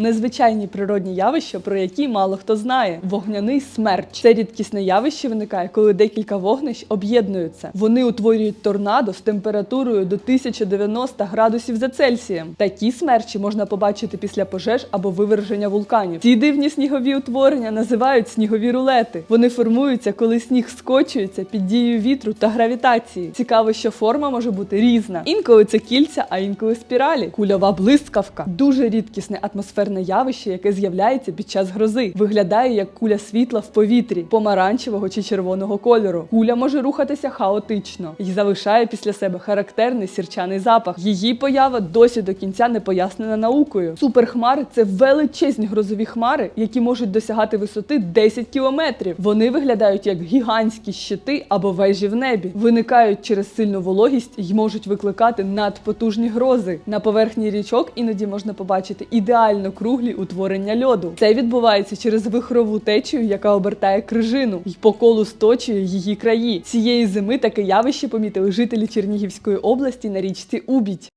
Незвичайні природні явища, про які мало хто знає. Вогняний смерч. Це рідкісне явище виникає, коли декілька вогнищ об'єднуються. Вони утворюють торнадо з температурою до 1090 градусів за Цельсієм. Такі смерчі можна побачити після пожеж або виверження вулканів. Ці дивні снігові утворення називають снігові рулети. Вони формуються, коли сніг скочується під дією вітру та гравітації. Цікаво, що форма може бути різна. Інколи це кільця, а інколи спіралі. Кульова блискавка дуже рідкісне атмосферне явище, яке з'являється під час грози. Виглядає як куля світла в повітрі, помаранчевого чи червоного кольору. Куля може рухатися хаотично і залишає після себе характерний сірчаний запах. Її поява досі до кінця не пояснена наукою. Суперхмари це величезні грозові хмари, які можуть досягати висоти 10 кілометрів. Вони виглядають як гігантські щити або вежі в небі, виникають через сильну вологість і можуть викликати надпотужні грози. На поверхні річок іноді можна побачити ідеально круглі утворення льоду. Це відбувається через вихрову течію, яка обертає крижину і по колу сточує її краї. Цієї зими таке явище помітили жителі Чернігівської області на річці Убідь.